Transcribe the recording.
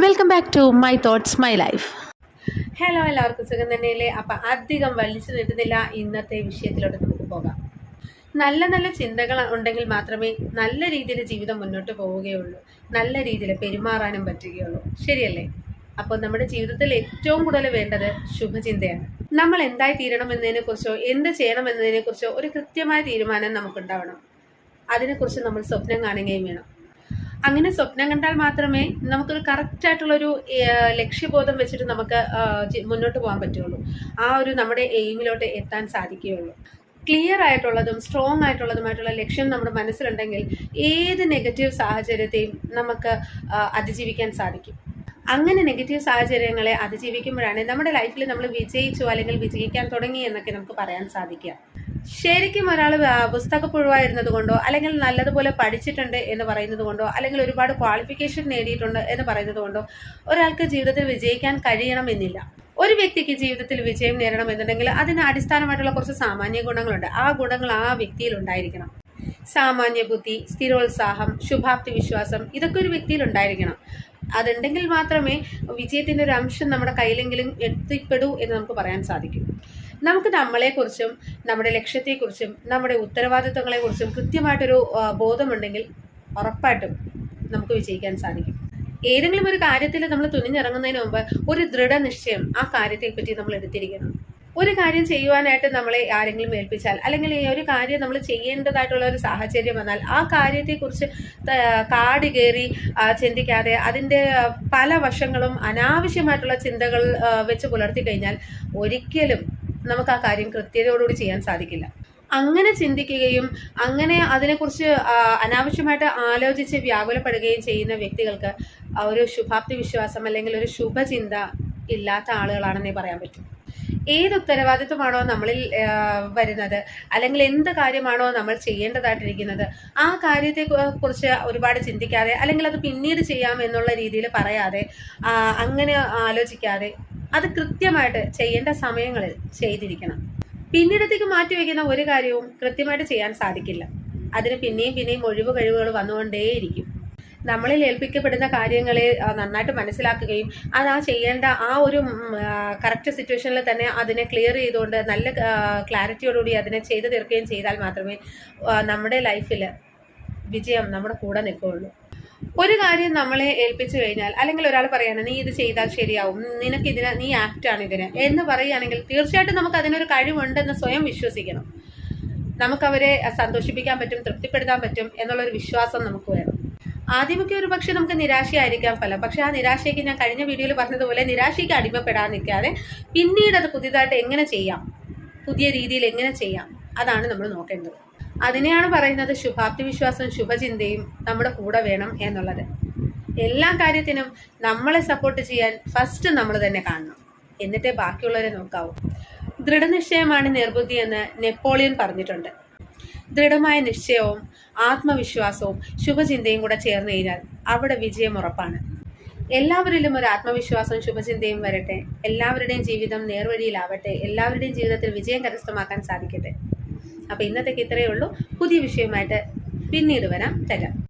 Welcome back to my thoughts my life hello എല്ലാവർക്കും സുഖം തന്നെയല്ലേ? അപ്പം അധികം വലിച്ചു നീട്ടുന്നില്ല ഇന്നത്തെ വിഷയത്തിലോട്ട് നമുക്ക് പോകാം. നല്ല നല്ല ചിന്തകൾ ഉണ്ടെങ്കിൽ മാത്രമേ നല്ല രീതിയിൽ ജീവിതം മുന്നോട്ട് പോവുകയുള്ളൂ. നല്ല രീതിയിൽ പെരുമാറാനും പറ്റുകയുള്ളൂ. ശരിയല്ലേ? അപ്പോൾ നമ്മുടെ ജീവിതത്തിൽ ഏറ്റവും കൂടുതൽ വേണ്ടത് ശുഭചിന്തയാണ്. നമ്മൾ എന്തായി തീരണം എന്നതിനെക്കുറിച്ചോ എന്ത് ചെയ്യണം എന്നതിനെക്കുറിച്ചോ ഒരു കൃത്യമായ തീരുമാനം നമുക്കുണ്ടാവണം. അതിനെക്കുറിച്ച് നമ്മൾ സ്വപ്നം കാണുകയും വേണം. അങ്ങനെ സ്വപ്നം കണ്ടാൽ മാത്രമേ നമുക്കൊരു കറക്റ്റ് ആയിട്ടുള്ളൊരു ലക്ഷ്യബോധം വെച്ചിട്ട് നമുക്ക് മുന്നോട്ട് പോകാൻ പറ്റുള്ളൂ. ആ ഒരു നമ്മുടെ എയിമിലോട്ട് എത്താൻ സാധിക്കുകയുള്ളൂ. ക്ലിയർ ആയിട്ടുള്ളതും സ്ട്രോങ് ആയിട്ടുള്ളതുമായിട്ടുള്ള ലക്ഷ്യം നമ്മുടെ മനസ്സിലുണ്ടെങ്കിൽ ഏത് നെഗറ്റീവ് സാഹചര്യത്തെയും നമുക്ക് അതിജീവിക്കാൻ സാധിക്കും. അങ്ങനെ നെഗറ്റീവ് സാഹചര്യങ്ങളെ അതിജീവിക്കുമ്പോഴാണ് നമ്മുടെ ലൈഫിൽ നമ്മൾ വിജയിച്ചു അല്ലെങ്കിൽ വിജയിക്കാൻ തുടങ്ങി എന്നൊക്കെ നമുക്ക് പറയാൻ സാധിക്കുക. ശരിക്കും ഒരാൾ പുസ്തകപ്പുഴുവായിരുന്നത് കൊണ്ടോ അല്ലെങ്കിൽ നല്ലതുപോലെ പഠിച്ചിട്ടുണ്ട് എന്ന് പറയുന്നത് കൊണ്ടോ അല്ലെങ്കിൽ ഒരുപാട് ക്വാളിഫിക്കേഷൻ നേടിയിട്ടുണ്ട് എന്ന് പറയുന്നത് കൊണ്ടോ ഒരാൾക്ക് ജീവിതത്തിൽ വിജയിക്കാൻ കഴിയണമെന്നില്ല ഒരു വ്യക്തിക്ക് ജീവിതത്തിൽ വിജയം നേടണമെന്നുണ്ടെങ്കിൽ അതിന് അടിസ്ഥാനമായിട്ടുള്ള കുറച്ച് സാമാന്യ ഗുണങ്ങളുണ്ട്. ആ ഗുണങ്ങൾ ആ വ്യക്തിയിൽ ഉണ്ടായിരിക്കണം. സാമാന്യ ബുദ്ധി സ്ഥിരോത്സാഹം ശുഭാപ്തി വിശ്വാസം ഇതൊക്കെ ഒരു വ്യക്തിയിൽ ഉണ്ടായിരിക്കണം. അതുണ്ടെങ്കിൽ മാത്രമേ വിജയത്തിന്റെ ഒരു അംശം നമ്മുടെ കയ്യിലെങ്കിലും എത്തിപ്പെടൂ എന്ന് നമുക്ക് പറയാൻ സാധിക്കും. നമുക്ക് നമ്മളെക്കുറിച്ചും നമ്മുടെ ലക്ഷ്യത്തെക്കുറിച്ചും നമ്മുടെ ഉത്തരവാദിത്വങ്ങളെക്കുറിച്ചും കൃത്യമായിട്ടൊരു ബോധമുണ്ടെങ്കിൽ ഉറപ്പായിട്ടും നമുക്ക് വിജയിക്കാൻ സാധിക്കും. ഏതെങ്കിലും ഒരു കാര്യത്തിൽ നമ്മൾ തുനിഞ്ഞിറങ്ങുന്നതിന് മുമ്പ് ഒരു ദൃഢനിശ്ചയം ആ കാര്യത്തെപ്പറ്റി നമ്മൾ എടുത്തിരിക്കണം. ഒരു കാര്യം ചെയ്യുവാനായിട്ട് നമ്മളെ ആരെങ്കിലും ഏൽപ്പിച്ചാൽ അല്ലെങ്കിൽ ഈ ഒരു കാര്യം നമ്മൾ ചെയ്യേണ്ടതായിട്ടുള്ള ഒരു സാഹചര്യം വന്നാൽ ആ കാര്യത്തെക്കുറിച്ച് കാട് കയറി ചിന്തിക്കാതെ അതിന്റെ പല വശങ്ങളും അനാവശ്യമായിട്ടുള്ള ചിന്തകൾ വെച്ച് പുലർത്തി കഴിഞ്ഞാൽ ഒരിക്കലും നമുക്ക് ആ കാര്യം കൃത്യതയോടുകൂടി ചെയ്യാൻ സാധിക്കില്ല. അങ്ങനെ ചിന്തിക്കുകയും അങ്ങനെ അതിനെക്കുറിച്ച് അനാവശ്യമായിട്ട് ആലോചിച്ച് വ്യാകുലപ്പെടുകയും ചെയ്യുന്ന വ്യക്തികൾക്ക് ഒരു ശുഭാപ്തി വിശ്വാസം അല്ലെങ്കിൽ ഒരു ശുഭചിന്ത ഇല്ലാത്ത ആളുകളാണെന്നേ പറയാൻ പറ്റും. ഏത് ഉത്തരവാദിത്വമാണോ നമ്മളിൽ വരുന്നത് അല്ലെങ്കിൽ എന്ത് കാര്യമാണോ നമ്മൾ ചെയ്യേണ്ടതായിട്ടിരിക്കുന്നത് ആ കാര്യത്തെ കുറിച്ച് ഒരുപാട് ചിന്തിക്കാതെ അല്ലെങ്കിൽ അത് പിന്നീട് ചെയ്യാം എന്നുള്ള രീതിയിൽ പറയാതെ അങ്ങനെ ആലോചിക്കാതെ അത് കൃത്യമായിട്ട് ചെയ്യേണ്ട സമയങ്ങളിൽ ചെയ്തിരിക്കണം. പിന്നീടത്തേക്ക് മാറ്റിവെക്കുന്ന ഒരു കാര്യവും കൃത്യമായിട്ട് ചെയ്യാൻ സാധിക്കില്ല. അതിന് പിന്നെയും പിന്നെയും ഒഴിവ് കഴിവുകൾ വന്നുകൊണ്ടേയിരിക്കും. നമ്മളിൽ ഏൽപ്പിക്കപ്പെടുന്ന കാര്യങ്ങളെ നന്നായിട്ട് മനസ്സിലാക്കുകയും അത് ആ ചെയ്യേണ്ട ആ ഒരു കറക്റ്റ് സിറ്റുവേഷനിൽ തന്നെ അതിനെ ക്ലിയർ ചെയ്തുകൊണ്ട് നല്ല ക്ലാരിറ്റിയോടുകൂടി അതിനെ ചെയ്തു തീർക്കുകയും ചെയ്താൽ മാത്രമേ നമ്മുടെ ലൈഫിൽ വിജയം നമ്മുടെ കൂടെ നിൽക്കുകയുള്ളൂ. ഒരു കാര്യം നമ്മളെ ഏൽപ്പിച്ചു കഴിഞ്ഞാൽ അല്ലെങ്കിൽ ഒരാൾ പറയാണ് നീ ഇത് ചെയ്താൽ ശരിയാവും. നിനക്ക് ഇതിന് നീ ആക്റ്റ് ആണ് ഇതിന്. എന്ന് പറയുകയാണെങ്കിൽ തീർച്ചയായിട്ടും നമുക്ക് അതിനൊരു കഴിവുണ്ടെന്ന് സ്വയം വിശ്വസിക്കണം. നമുക്കവരെ സന്തോഷിപ്പിക്കാൻ പറ്റും തൃപ്തിപ്പെടുത്താൻ പറ്റും എന്നുള്ളൊരു വിശ്വാസം നമുക്ക് വേണം. ആദ്യമൊക്കെ ഒരു പക്ഷേ നമുക്ക് നിരാശയായിരിക്കാം ഫലം. പക്ഷേ ആ നിരാശയ്ക്ക് ഞാൻ കഴിഞ്ഞ വീഡിയോയിൽ പറഞ്ഞതുപോലെ നിരാശയ്ക്ക് അടിമപ്പെടാൻ നിൽക്കാതെ പിന്നീട് അത് പുതിയതായിട്ട് എങ്ങനെ ചെയ്യാം? പുതിയ രീതിയിൽ എങ്ങനെ ചെയ്യാം? അതാണ് നമ്മൾ നോക്കേണ്ടത്. അതിനെയാണ് പറയുന്നത് ശുഭാപ്തി വിശ്വാസവും ശുഭചിന്തയും നമ്മുടെ കൂടെ വേണം എന്നുള്ളത്. എല്ലാ കാര്യത്തിനും നമ്മളെ സപ്പോർട്ട് ചെയ്യാൻ ഫസ്റ്റ് നമ്മൾ തന്നെ കാണണം. എന്നിട്ടേ ബാക്കിയുള്ളവരെ നോക്കാവൂ. ദൃഢനിശ്ചയമാണ് നിർബുദ്ധി എന്ന് നെപ്പോളിയൻ പറഞ്ഞിട്ടുണ്ട്. ദൃഢമായ നിശ്ചയവും ആത്മവിശ്വാസവും ശുഭചിന്തയും കൂടെ ചേർന്ന് കഴിഞ്ഞാൽ അവിടെ വിജയം ഉറപ്പാണ്. എല്ലാവരിലും ഒരു ആത്മവിശ്വാസവും ശുഭചിന്തയും വരട്ടെ. എല്ലാവരുടെയും ജീവിതം നേർവഴിയിലാവട്ടെ. എല്ലാവരുടെയും ജീവിതത്തിൽ വിജയം കരസ്ഥമാക്കാൻ സാധിക്കട്ടെ. അപ്പോൾ ഇന്നത്തേക്ക് ഇത്രയേ ഉള്ളൂ. പുതിയ വിഷയമായിട്ട് പിന്നീട് വരാം. തരാം